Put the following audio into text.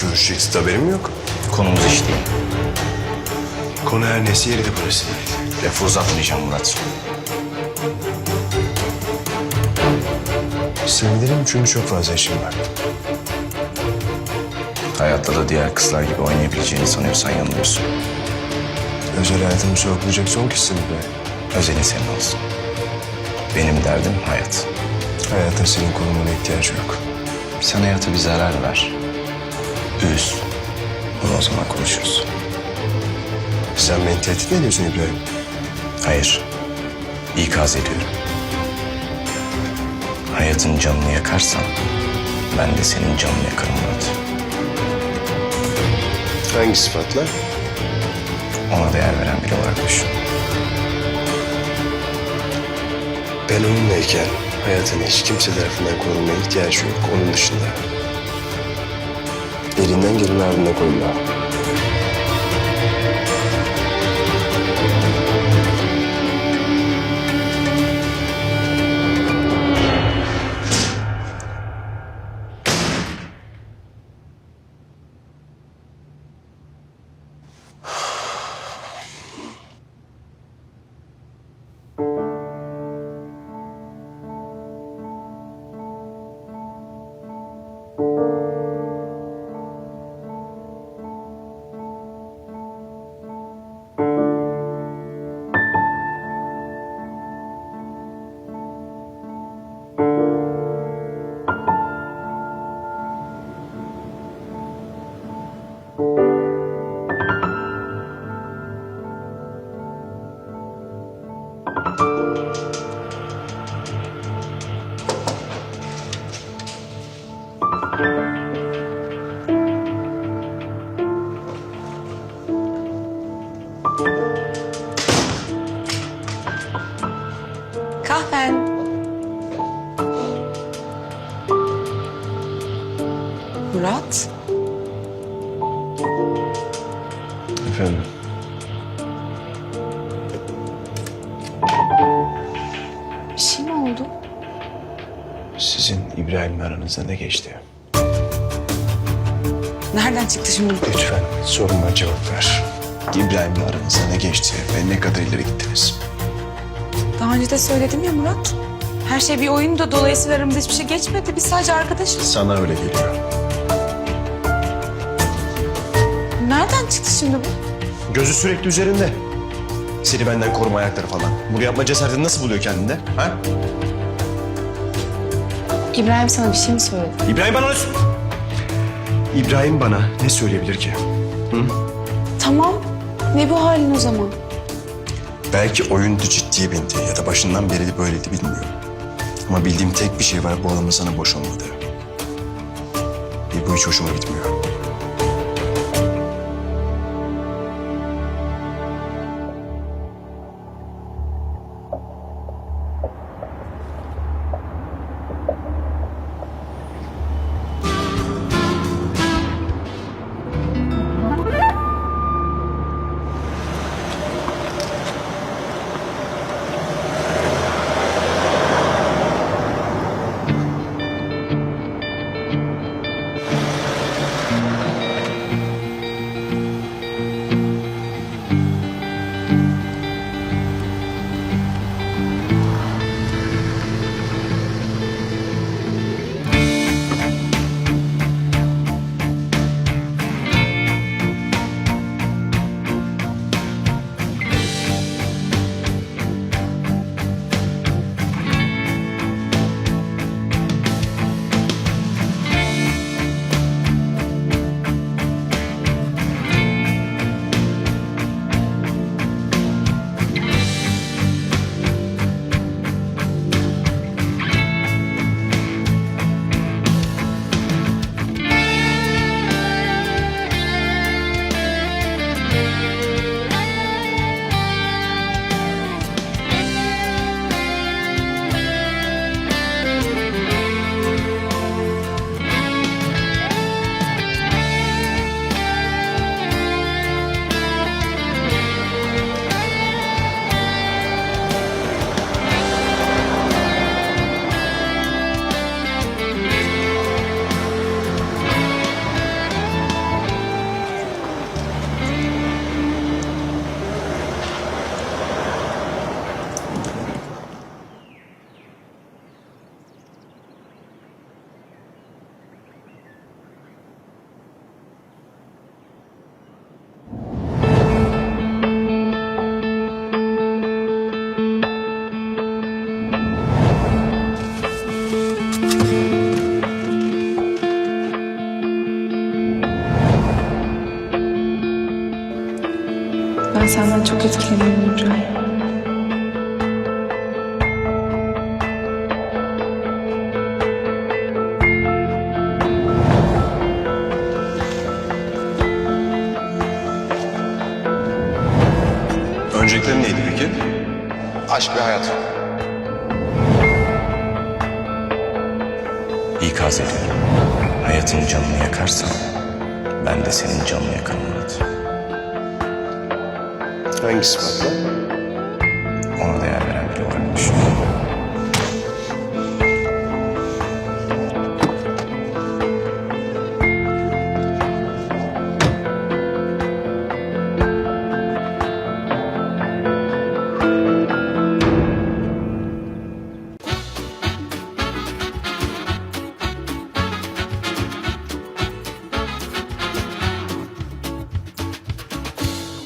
görüşeceksin haberim yok. Konumuz iş değil. Konu her nesi yeri de burası değil. Lafı uzatmayacağım Murat. Sevinirim çünkü çok fazla işim var. Hayatta da diğer kızlar gibi oynayabileceğini sanıyorsan yanılıyorsun. Özel hayatımı sorgulayacak son kişisin be. Özelin senin olsun. Benim derdim hayat. Hayata senin korumana ihtiyacı yok. Sen hayata bir zarar ver. Üz. Bunu o zaman konuşuruz. Sen beni tehdit mi ediyorsun İbrahim? Hayır. İkaz ediyorum. Hayatın canını yakarsan ben de senin canını yakarım Murat. Hangi sıfatla? Ona değer veren biri olarak düşün. Ben onunlayken hayatın hiç kimse tarafından korunmaya ihtiyacı yok. Onun dışında. Elinden geleni ardına koyma. Kahven. Murat, Efendim? Sizin İbrahim'le aranızda ne geçti? Nereden çıktı şimdi? Lütfen soruma cevap ver. İbrahim'le aranızda ne geçti ve ne kadar ileri gittiniz? Daha önce de söyledim ya Murat. Her şey bir oyundu. Dolayısıyla aramızda hiçbir şey geçmedi. Biz sadece arkadaşız. Sana öyle geliyor. Nereden çıktı şimdi bu? Gözü sürekli üzerinde. Seni benden koruma ayakları falan. Bunu yapma cesaretini nasıl buluyor kendinde? Ha? İbrahim sana bir şey mi söyledi? İbrahim bana ne... İbrahim bana ne söyleyebilir ki? Tamam. Ne bu halin o zaman? Belki oyundu ciddiye bindi ya da başından beri de böyleydi bilmiyorum. Ama bildiğim tek bir şey var bu adamın sana boş olmadığı. Ve bu hiç hoşuma gitmiyor. Senden çok etkileniyorum İbrahim. Önceliklerin neydi peki? Aşk ve hayat. İkaz ediyorum. Hayatın canını yakarsan ben de senin canını yakarım Murat. Hangisi farklı? Ona değer.